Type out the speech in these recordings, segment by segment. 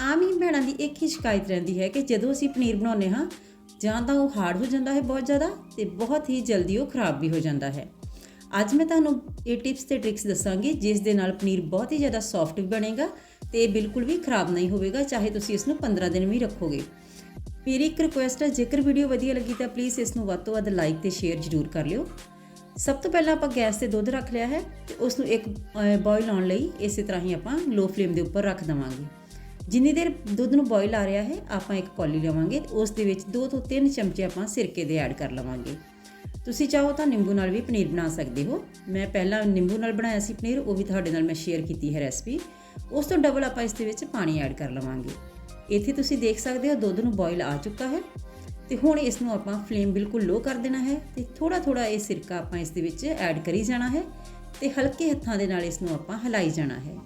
ਆਮ ਹੀ ਭੈਣਾਂ ਦੀ ਇੱਕ ਹੀ ਸ਼ਿਕਾਇਤ ਰਹਿੰਦੀ ਹੈ ਕਿ ਜਦੋਂ ਅਸੀਂ ਪਨੀਰ ਬਣਾਉਂਦੇ ਹਾਂ, ਜਾਂ ਤਾਂ ਉਹ ਹਾਰਡ ਹੋ ਜਾਂਦਾ ਹੈ ਬਹੁਤ ਜ਼ਿਆਦਾ ਤੇ ਬਹੁਤ ਹੀ ਜਲਦੀ ਉਹ ਖਰਾਬ ਵੀ ਹੋ ਜਾਂਦਾ ਹੈ। ਅੱਜ ਮੈਂ ਤੁਹਾਨੂੰ ਇਹ ਟਿਪਸ ਤੇ ਟ੍ਰਿਕਸ ਦੱਸਾਂਗੀ, ਜਿਸ ਦੇ ਨਾਲ ਪਨੀਰ ਬਹੁਤ ਹੀ ਜ਼ਿਆਦਾ ਸੌਫਟ ਵੀ ਬਣੇਗਾ ਤੇ ਬਿਲਕੁਲ ਵੀ ਖਰਾਬ ਨਹੀਂ ਹੋਵੇਗਾ, ਚਾਹੇ ਤੁਸੀਂ ਇਸ ਨੂੰ 15 ਦਿਨ ਵੀ ਰੱਖੋਗੇ। ਮੇਰੀ ਇੱਕ ਰਿਕੁਐਸਟ ਹੈ, ਜੇਕਰ ਵੀਡੀਓ ਵਧੀਆ ਲੱਗੀ ਤਾਂ ਪਲੀਜ਼ ਇਸ ਨੂੰ ਵੱਧ ਤੋਂ ਵੱਧ ਲਾਈਕ ਤੇ ਸ਼ੇਅਰ ਜ਼ਰੂਰ ਕਰ ਲਿਓ। ਸਭ ਤੋਂ ਪਹਿਲਾਂ ਆਪਾਂ ਗੈਸ ਤੇ ਦੁੱਧ ਰੱਖ ਲਿਆ ਹੈ ਤੇ ਉਸ ਨੂੰ ਇੱਕ ਬੋਇਲ ਆਉਣ ਲਈ ਇਸੇ ਤਰ੍ਹਾਂ ਹੀ ਆਪਾਂ ਲੋ ਫਲੇਮ ਦੇ ਉੱਪਰ ਰੱਖ ਦਵਾਂਗੇ। ਜਿੰਨੀ ਦੇਰ ਦੁੱਧ ਨੂੰ ਬੋਇਲ ਆ ਰਿਹਾ ਹੈ, ਆਪਾਂ ਇੱਕ ਕੌਲੀ ਲਵਾਂਗੇ ਉਸ ਦੇ ਵਿੱਚ 2 ਤੋਂ 3 ਚਮਚੇ ਆਪਾਂ ਸਿਰਕੇ ਦੇ ਐਡ ਕਰ ਲਵਾਂਗੇ। ਤੁਸੀਂ ਚਾਹੋ ਤਾਂ ਨਿੰਬੂ ਨਾਲ ਵੀ ਪਨੀਰ ਬਣਾ ਸਕਦੇ ਹੋ। ਮੈਂ ਪਹਿਲਾਂ ਨਿੰਬੂ ਨਾਲ ਬਣਾਇਆ ਸੀ ਪਨੀਰ, ਉਹ ਵੀ ਤੁਹਾਡੇ ਨਾਲ ਮੈਂ ਸ਼ੇਅਰ ਕੀਤੀ ਹੈ ਰੈਸਪੀ ਉਸ ਤੋਂ ਡਬਲ ਆਪਾਂ ਇਸ ਦੇ ਵਿੱਚ ਪਾਣੀ ਐਡ ਕਰ ਲਵਾਂਗੇ। ਇੱਥੇ ਤੁਸੀਂ ਦੇਖ ਸਕਦੇ ਹੋ ਦੁੱਧ ਨੂੰ ਬੋਇਲ ਆ ਚੁੱਕਾ ਹੈ ਤੇ ਹੁਣ ਇਸ ਨੂੰ ਆਪਾਂ ਫਲੇਮ ਬਿਲਕੁਲ ਲੋ ਕਰ ਦੇਣਾ ਹੈ ਤੇ ਥੋੜਾ ਥੋੜਾ ਇਹ ਸਿਰਕਾ ਆਪਾਂ ਇਸ ਦੇ ਵਿੱਚ ਐਡ ਕਰੀ ਜਾਣਾ ਹੈ ਤੇ ਹਲਕੇ ਹੱਥਾਂ ਦੇ ਨਾਲ ਇਸ ਨੂੰ ਆਪਾਂ ਹਿਲਾਈ ਜਾਣਾ ਹੈ।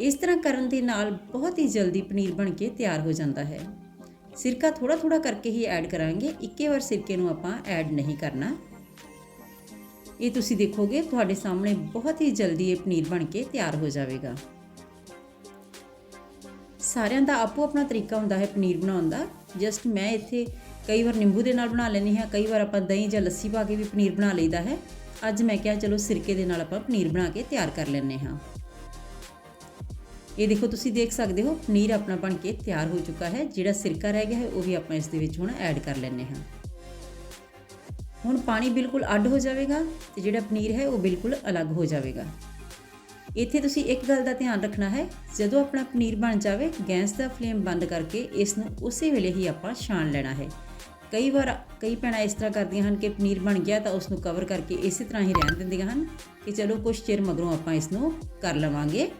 ਇਸ ਤਰ੍ਹਾਂ ਕਰਨ ਦੇ ਨਾਲ ਬਹੁਤ ਹੀ ਜਲਦੀ ਪਨੀਰ ਬਣ ਕੇ ਤਿਆਰ ਹੋ ਜਾਂਦਾ ਹੈ। ਸਿਰਕਾ ਥੋੜਾ ਥੋੜਾ ਕਰਕੇ ਹੀ ਐਡ ਕਰਾਂਗੇ। ਇੱਕੇ ਵਾਰ ਸਿਰਕੇ ਨੂੰ ਆਪਾਂ ਐਡ ਨਹੀਂ ਕਰਨਾ। ਇਹ ਤੁਸੀਂ ਦੇਖੋਗੇ, ਤੁਹਾਡੇ ਸਾਹਮਣੇ ਬਹੁਤ ਹੀ ਜਲਦੀ ਇਹ ਪਨੀਰ ਬਣ ਕੇ ਤਿਆਰ ਹੋ ਜਾਵੇਗਾ। ਸਾਰਿਆਂ ਦਾ ਆਪੋ ਆਪਣਾ ਤਰੀਕਾ ਹੁੰਦਾ ਹੈ ਪਨੀਰ ਬਣਾਉਣ ਦਾ। ਜਸਟ ਮੈਂ ਇੱਥੇ ਕਈ ਵਾਰ ਨਿੰਬੂ ਦੇ ਨਾਲ ਬਣਾ ਲੈਂਦੀ ਹਾਂ, ਕਈ ਵਾਰ ਆਪਾਂ ਦਹੀਂ ਜਾਂ ਲੱਸੀ ਪਾ ਕੇ ਵੀ ਪਨੀਰ ਬਣਾ ਲਈਦਾ ਹੈ। ਅੱਜ ਮੈਂ ਕਿਹਾ ਚਲੋ ਸਿਰਕੇ ਦੇ ਨਾਲ ਆਪਾਂ ਪਨੀਰ ਬਣਾ ਕੇ ਤਿਆਰ ਕਰ ਲੈਂਦੇ ਹਾਂ। ਇਹ ਦੇਖੋ, ਤੁਸੀਂ ਦੇਖ ਸਕਦੇ ਹੋ, ਪਨੀਰ ਆਪਣਾ ਬਣ ਕੇ ਤਿਆਰ ਹੋ ਚੁੱਕਾ ਹੈ। ਜਿਹੜਾ ਸਿਰਕਾ ਰਹਿ ਗਿਆ ਹੈ, ਉਹ ਵੀ ਆਪਾਂ ਇਸ ਦੇ ਵਿੱਚ ਹੁਣ ਐਡ ਕਰ ਲੈਂਦੇ ਹਾਂ। ਹੁਣ ਪਾਣੀ ਬਿਲਕੁਲ ਅੱਡ ਹੋ ਜਾਵੇਗਾ ਤੇ ਜਿਹੜਾ ਪਨੀਰ ਹੈ, ਉਹ ਬਿਲਕੁਲ ਅਲੱਗ ਹੋ ਜਾਵੇਗਾ। ਇੱਥੇ ਤੁਸੀਂ ਇੱਕ ਗੱਲ ਦਾ ਧਿਆਨ ਰੱਖਣਾ ਹੈ, ਜਦੋਂ ਆਪਣਾ ਪਨੀਰ ਬਣ ਜਾਵੇ, ਗੈਸ ਦਾ ਫਲੇਮ ਬੰਦ ਕਰਕੇ ਇਸ ਨੂੰ ਉਸੇ ਵੇਲੇ ਹੀ ਆਪਾਂ ਛਾਣ ਲੈਣਾ ਹੈ। ਕਈ ਵਾਰ ਕਈ ਭੈਣਾਂ ਇਸ ਤਰ੍ਹਾਂ ਕਰਦੀਆਂ ਹਨ ਕਿ ਪਨੀਰ ਬਣ ਗਿਆ ਤਾਂ ਉਸ ਨੂੰ ਕਵਰ ਕਰਕੇ ਇਸੇ ਤਰ੍ਹਾਂ ਹੀ ਰਹਿਣ ਦਿੰਦੀਆਂ ਹਨ ਕਿ ਚਲੋ ਕੁਝ ਚਿਰ ਮਗਰੋਂ ਆਪਾਂ ਇਸ ਨੂੰ ਕਰ ਲਵਾਂਗੇ।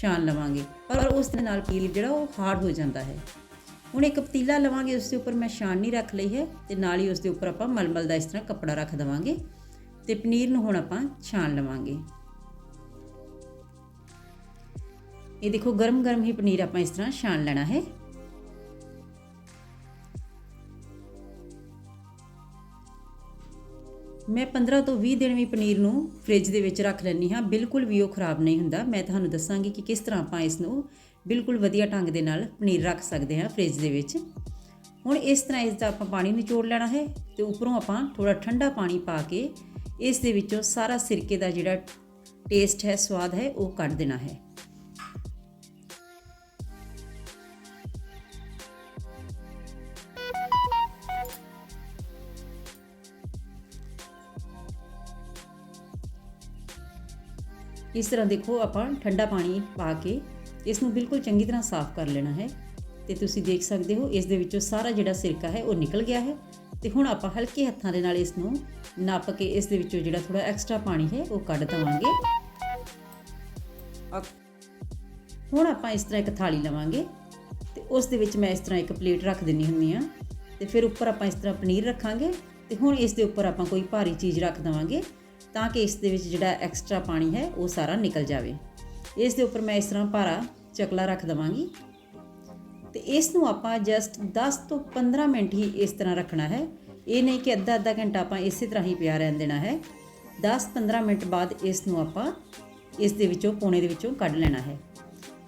ਛਾਣ ਲਵਾਂਗੇ। ਪਰ ਉਸ ਦੇ ਨਾਲ ਪੀਲ ਜਿਹੜਾ ਉਹ ਹਾਰਡ ਹੋ ਜਾਂਦਾ ਹੈ। ਹੁਣ ਇੱਕ ਪਤੀਲਾ ਲਵਾਂਗੇ ਉਸ ਦੇ ਉੱਪਰ ਮੈਂ ਛਾਣਨੀ ਰੱਖ ਲਈ ਹੈ ਤੇ ਨਾਲ ਹੀ ਉਸ ਦੇ ਉੱਪਰ ਆਪਾਂ ਮਲਮਲ ਦਾ ਇਸ ਤਰ੍ਹਾਂ ਕੱਪੜਾ ਰੱਖ ਦਵਾਂਗੇ ਤੇ ਪਨੀਰ ਨੂੰ ਹੁਣ ਆਪਾਂ ਛਾਣ ਲਵਾਂਗੇ। ਇਹ ਦੇਖੋ ਗਰਮ ਗਰਮ ਹੀ ਪਨੀਰ ਆਪਾਂ ਇਸ ਤਰ੍ਹਾਂ ਛਾਣ ਲੈਣਾ ਹੈ। ਮੈਂ 15 ਤੋਂ 20 ਦਿਨ ਵੀ ਪਨੀਰ ਨੂੰ ਫ੍ਰਿਜ ਦੇ ਵਿੱਚ ਰੱਖ ਲੈਂਦੀ ਹਾਂ। ਬਿਲਕੁਲ ਵੀ ਉਹ ਖਰਾਬ ਨਹੀਂ ਹੁੰਦਾ। ਮੈਂ ਤੁਹਾਨੂੰ ਦੱਸਾਂਗੀ ਕਿ ਕਿਸ ਤਰ੍ਹਾਂ ਆਪਾਂ ਇਸ ਨੂੰ ਬਿਲਕੁਲ ਵਧੀਆ ਢੰਗ ਦੇ ਨਾਲ ਪਨੀਰ ਰੱਖ ਸਕਦੇ ਹਾਂ ਫ੍ਰਿਜ ਦੇ ਵਿੱਚ। ਹੁਣ ਇਸ ਤਰ੍ਹਾਂ ਇਸ ਦਾ ਆਪਾਂ ਪਾਣੀ ਨਿਚੋੜ ਲੈਣਾ ਹੈ ਤੇ ਉੱਪਰੋਂ ਆਪਾਂ ਥੋੜਾ ਠੰਡਾ ਪਾਣੀ ਪਾ ਕੇ ਇਸ ਦੇ ਵਿੱਚੋਂ ਸਾਰਾ ਸਿਰਕੇ ਦਾ ਜਿਹੜਾ ਟੇਸਟ ਹੈ, ਸਵਾਦ ਹੈ, ਉਹ ਕੱਢ ਦੇਣਾ ਹੈ। ਇਸ ਤਰ੍ਹਾਂ ਦੇਖੋ, ਆਪਾਂ ਠੰਡਾ ਪਾਣੀ ਪਾ ਕੇ ਇਸ ਨੂੰ ਬਿਲਕੁਲ ਚੰਗੀ ਤਰ੍ਹਾਂ ਸਾਫ਼ ਕਰ ਲੈਣਾ ਹੈ। ਤੇ ਤੁਸੀਂ ਦੇਖ ਸਕਦੇ ਹੋ, ਇਸ ਦੇ ਵਿੱਚੋਂ ਸਾਰਾ ਜਿਹੜਾ ਸਿਰਕਾ ਹੈ, ਉਹ ਨਿਕਲ ਗਿਆ ਹੈ। ਤੇ ਹੁਣ ਆਪਾਂ ਹਲਕੇ ਹੱਥਾਂ ਦੇ ਨਾਲ ਇਸ ਨੂੰ ਨੱਪ ਕੇ ਇਸ ਦੇ ਵਿੱਚੋਂ ਜਿਹੜਾ ਥੋੜਾ ਐਕਸਟਰਾ ਪਾਣੀ ਹੈ, ਉਹ ਕੱਢ ਦਵਾਂਗੇ। ਹੁਣ ਆਪਾਂ ਇਸ ਤਰ੍ਹਾਂ ਇੱਕ ਥਾਲੀ ਲਵਾਂਗੇ। ਤੇ ਉਸ ਦੇ ਵਿੱਚ ਮੈਂ ਇਸ ਤਰ੍ਹਾਂ ਇੱਕ ਪਲੇਟ ਰੱਖ ਦਿੰਨੀ ਹੁੰਦੀ ਆ ਤੇ ਫਿਰ ਉੱਪਰ ਆਪਾਂ ਇਸ ਤਰ੍ਹਾਂ ਪਨੀਰ ਰੱਖਾਂਗੇ। ਤੇ ਹੁਣ ਇਸ ਦੇ ਉੱਪਰ ਆਪਾਂ ਕੋਈ ਭਾਰੀ ਚੀਜ਼ ਰੱਖ ਦਵਾਂਗੇ। ਤਾਂ ਕਿ ਇਸ ਦੇ ਵਿੱਚ ਜਿਹੜਾ ਐਕਸਟਰਾ ਪਾਣੀ ਹੈ ਉਹ ਸਾਰਾ ਨਿਕਲ ਜਾਵੇ। ਇਸ ਦੇ ਉੱਪਰ ਮੈਂ ਇਸ ਤਰ੍ਹਾਂ ਭਾਰਾ ਚਕਲਾ ਰੱਖ ਦਵਾਂਗੀ। ਤੇ ਇਸ ਨੂੰ ਆਪਾਂ ਜਸਟ 10 ਤੋਂ 15 ਮਿੰਟ ਹੀ ਇਸ ਤਰ੍ਹਾਂ ਰੱਖਣਾ ਹੈ। ਇਹ ਨਹੀਂ ਕਿ ਅੱਧਾ ਅੱਧਾ ਘੰਟਾ ਆਪਾਂ ਇਸੇ ਤਰ੍ਹਾਂ ਹੀ ਪਿਆ ਰਹਿਣ ਦੇਣਾ ਹੈ। 10-15 ਮਿੰਟ ਬਾਅਦ ਇਸ ਨੂੰ ਆਪਾਂ ਇਸ ਦੇ ਵਿੱਚੋਂ ਪੋਣੇ ਦੇ ਵਿੱਚੋਂ ਕੱਢ ਲੈਣਾ ਹੈ।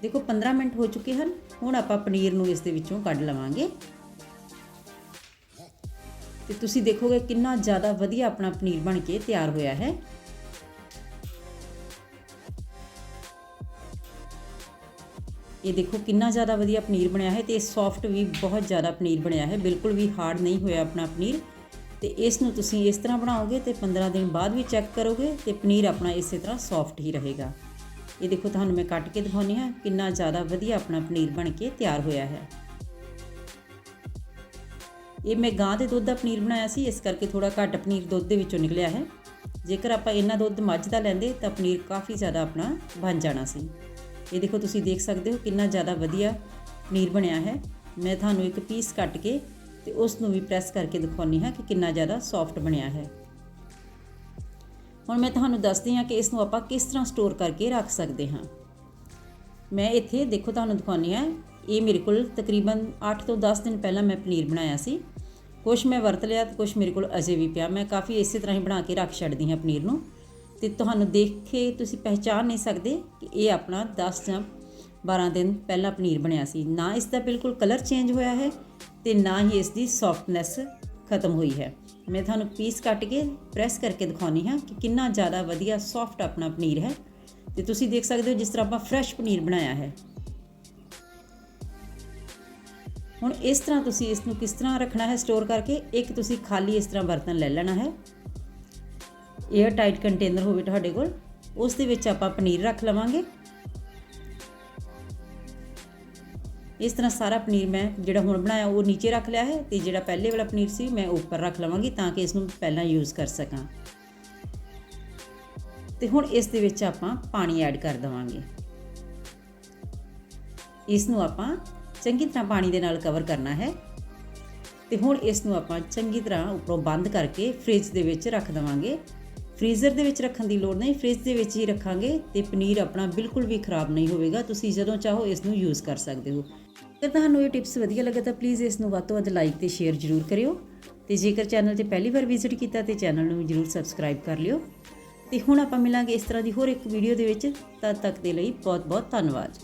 ਦੇਖੋ 15 ਮਿੰਟ ਹੋ ਚੁੱਕੇ ਹਨ। ਹੁਣ ਆਪਾਂ ਪਨੀਰ ਨੂੰ ਇਸ ਦੇ ਵਿੱਚੋਂ ਕੱਢ ਲਵਾਂਗੇ। ਤੇ ਤੁਸੀਂ ਦੇਖੋਗੇ ਕਿੰਨਾ ਜ਼ਿਆਦਾ ਵਧੀਆ ਆਪਣਾ ਪਨੀਰ ਬਣ ਕੇ ਤਿਆਰ ਹੋਇਆ ਹੈ। ਇਹ ਦੇਖੋ ਕਿੰਨਾ ਜ਼ਿਆਦਾ ਵਧੀਆ ਪਨੀਰ ਬਣਿਆ ਹੈ ਤੇ ਸੌਫਟ ਵੀ ਬਹੁਤ ਜ਼ਿਆਦਾ ਪਨੀਰ ਬਣਿਆ ਹੈ, ਬਿਲਕੁਲ ਵੀ ਹਾਰਡ ਨਹੀਂ ਹੋਇਆ ਆਪਣਾ ਪਨੀਰ। ਤੇ ਇਸ ਨੂੰ ਤੁਸੀਂ ਇਸ ਤਰ੍ਹਾਂ ਬਣਾਓਗੇ ਤੇ 15 ਦਿਨ ਬਾਅਦ ਵੀ ਚੈੱਕ ਕਰੋਗੇ ਤੇ ਪਨੀਰ ਆਪਣਾ ਇਸੇ ਤਰ੍ਹਾਂ ਸੌਫਟ ਹੀ ਰਹੇਗਾ। ਇਹ ਦੇਖੋ ਤੁਹਾਨੂੰ ਮੈਂ ਕੱਟ ਕੇ ਦਿਖਾਉਣੀ ਹਾਂ ਕਿੰਨਾ ਜ਼ਿਆਦਾ ਵਧੀਆ ਆਪਣਾ ਪਨੀਰ ਬਣ ਕੇ ਤਿਆਰ ਹੋਇਆ ਹੈ। ਇਹ ਮੈਂ ਗਾਂ ਦੇ ਦੁੱਧ ਦਾ ਪਨੀਰ ਬਣਾਇਆ ਸੀ, ਇਸ ਕਰਕੇ ਥੋੜਾ ਘੱਟ ਪਨੀਰ ਦੁੱਧ ਦੇ ਵਿੱਚੋਂ ਨਿਕਲਿਆ ਹੈ। ਜੇਕਰ ਆਪਾਂ ਇਹਨਾਂ ਦੁੱਧ ਮੱਝ ਦਾ ਲੈਂਦੇ, ਤਾਂ ਪਨੀਰ ਕਾਫੀ ਜ਼ਿਆਦਾ ਆਪਣਾ ਬਣ ਜਾਣਾ ਸੀ। ਇਹ ਦੇਖੋ, ਤੁਸੀਂ ਦੇਖ ਸਕਦੇ ਹੋ ਕਿੰਨਾ ਜ਼ਿਆਦਾ ਵਧੀਆ ਪਨੀਰ ਬਣਿਆ ਹੈ। ਮੈਂ ਤੁਹਾਨੂੰ ਇੱਕ ਪੀਸ ਕੱਟ ਕੇ ਤੇ ਉਸ ਨੂੰ ਵੀ ਪ੍ਰੈਸ ਕਰਕੇ ਦਿਖਾਉਣੀ ਹਾਂ ਕਿ ਕਿੰਨਾ ਜ਼ਿਆਦਾ ਸੌਫਟ ਬਣਿਆ ਹੈ। ਹੁਣ ਮੈਂ ਤੁਹਾਨੂੰ ਦੱਸਦੀ ਹਾਂ ਕਿ ਇਸ ਨੂੰ ਆਪਾਂ ਕਿਸ ਤਰ੍ਹਾਂ ਸਟੋਰ ਕਰਕੇ ਰੱਖ ਸਕਦੇ ਹਾਂ। ਮੈਂ ਇੱਥੇ ਦੇਖੋ, ਤੁਹਾਨੂੰ ਦਿਖਾਉਣੀ ਹਾਂ ਇਹ ਮੇਰੇ ਕੋਲ ਤਕਰੀਬਨ 8 ਤੋਂ 10 ਦਿਨ ਪਹਿਲਾਂ ਮੈਂ ਪਨੀਰ ਬਣਾਇਆ ਸੀ। ਕੁਝ ਮੈਂ ਵਰਤ ਲਿਆ ਤੇ ਕੁਝ ਮੇਰੇ ਕੋਲ ਅਜੇ ਵੀ ਪਿਆ। ਮੈਂ ਕਾਫੀ ਇਸੇ ਤਰ੍ਹਾਂ ਹੀ ਬਣਾ ਕੇ ਰੱਖ ਛੱਡਦੀ ਹਾਂ ਪਨੀਰ ਨੂੰ। ਤੇ ਤੁਹਾਨੂੰ ਦੇਖ ਕੇ ਤੁਸੀਂ ਪਹਿਚਾਨ ਨਹੀਂ ਸਕਦੇ ਕਿ ਇਹ ਆਪਣਾ 10 ਜਾਂ 12 ਦਿਨ ਪਹਿਲਾਂ ਪਨੀਰ ਬਣਿਆ ਸੀ। ਨਾ ਇਸ ਦਾ ਬਿਲਕੁਲ ਕਲਰ ਚੇਂਜ ਹੋਇਆ ਹੈ ਤੇ ਨਾ ਹੀ ਇਸ ਦੀ ਸੌਫਟਨੈਸ ਖਤਮ ਹੋਈ ਹੈ। ਮੈਂ ਤੁਹਾਨੂੰ ਪੀਸ ਕੱਟ ਕੇ ਪ੍ਰੈਸ ਕਰਕੇ ਦਿਖਾਉਣੀ ਹਾਂ ਕਿ ਕਿੰਨਾ ਜ਼ਿਆਦਾ ਵਧੀਆ ਸੌਫਟ ਆਪਣਾ ਪਨੀਰ ਹੈ। ਤੇ ਤੁਸੀਂ ਦੇਖ ਸਕਦੇ ਹੋ ਜਿਸ ਤਰ੍ਹਾਂ ਆਪਾਂ ਫਰੈਸ਼ ਪਨੀਰ ਬਣਾਇਆ ਹੈ। ਹੁਣ ਇਸ ਤਰ੍ਹਾਂ ਤੁਸੀਂ ਇਸ ਨੂੰ ਕਿਸ ਤਰ੍ਹਾਂ ਰੱਖਣਾ ਹੈ ਸਟੋਰ ਕਰਕੇ? ਇੱਕ ਤੁਸੀਂ ਖਾਲੀ ਇਸ ਤਰ੍ਹਾਂ ਬਰਤਨ ਲੈ ਲੈਣਾ ਹੈ। 에ਅਰ ਟਾਈਟ ਕੰਟੇਨਰ ਹੋਵੇ ਤੁਹਾਡੇ ਕੋਲ, ਉਸ ਦੇ ਵਿੱਚ ਆਪਾਂ ਪਨੀਰ ਰੱਖ ਲਵਾਂਗੇ। ਇਸ ਤਰ੍ਹਾਂ ਸਾਰਾ ਪਨੀਰ ਮੈਂ ਜਿਹੜਾ ਹੁਣ ਬਣਾਇਆ, ਉਹ ਨੀਚੇ ਰੱਖ ਲਿਆ ਹੈ ਤੇ ਜਿਹੜਾ ਪਹਿਲੇ ਵਾਲਾ ਪਨੀਰ ਸੀ, ਮੈਂ ਉੱਪਰ ਰੱਖ ਲਵਾਂਗੀ ਤਾਂ ਕਿ ਇਸ ਨੂੰ ਪਹਿਲਾਂ ਯੂਜ਼ ਕਰ ਸਕਾਂ। ਤੇ ਹੁਣ ਇਸ ਦੇ ਵਿੱਚ ਆਪਾਂ ਪਾਣੀ ਐਡ ਕਰ ਦਵਾਂਗੇ। ਇਸ ਨੂੰ ਆਪਾਂ ਚੰਗੀ ਤਰ੍ਹਾਂ ਪਾਣੀ ਦੇ ਨਾਲ ਕਵਰ ਕਰਨਾ ਹੈ। ਤੇ ਹੁਣ ਇਸ ਨੂੰ ਆਪਾਂ ਚੰਗੀ ਤਰ੍ਹਾਂ ਉੱਪਰੋਂ ਬੰਦ ਕਰਕੇ ਫ੍ਰਿਜ ਦੇ ਵਿੱਚ ਰੱਖ ਦਵਾਂਗੇ। ਫ੍ਰੀਜ਼ਰ ਦੇ ਵਿੱਚ ਰੱਖਣ ਦੀ ਲੋੜ ਨਹੀਂ ਫ੍ਰਿਜ ਦੇ ਵਿੱਚ ਹੀ ਰੱਖਾਂਗੇ ਤੇ ਪਨੀਰ ਆਪਣਾ ਬਿਲਕੁਲ ਵੀ ਖਰਾਬ ਨਹੀਂ ਹੋਵੇਗਾ। ਤੁਸੀਂ ਜਦੋਂ ਚਾਹੋ ਇਸ ਨੂੰ ਯੂਜ਼ ਕਰ ਸਕਦੇ ਹੋ। ਜੇ ਤੁਹਾਨੂੰ ਇਹ ਟਿਪਸ ਵਧੀਆ ਲੱਗਾ ਤਾਂ ਪਲੀਜ਼ ਇਸ ਨੂੰ ਵੱਧ ਤੋਂ ਵੱਧ ਲਾਈਕ ਤੇ ਸ਼ੇਅਰ ਜ਼ਰੂਰ ਕਰਿਓ। ਤੇ ਜੇਕਰ ਚੈਨਲ ਤੇ ਪਹਿਲੀ ਵਾਰ ਵਿਜ਼ਿਟ ਕੀਤਾ ਤੇ ਚੈਨਲ ਨੂੰ ਜ਼ਰੂਰ ਸਬਸਕ੍ਰਾਈਬ ਕਰ ਲਿਓ। ਤੇ ਹੁਣ ਆਪਾਂ ਮਿਲਾਂਗੇ ਇਸ ਤਰ੍ਹਾਂ ਦੀ ਹੋਰ ਇੱਕ ਵੀਡੀਓ ਦੇ ਵਿੱਚ। ਤਦ ਤੱਕ ਦੇ ਲਈ ਬਹੁਤ ਬਹੁਤ ਧੰਨਵਾਦ।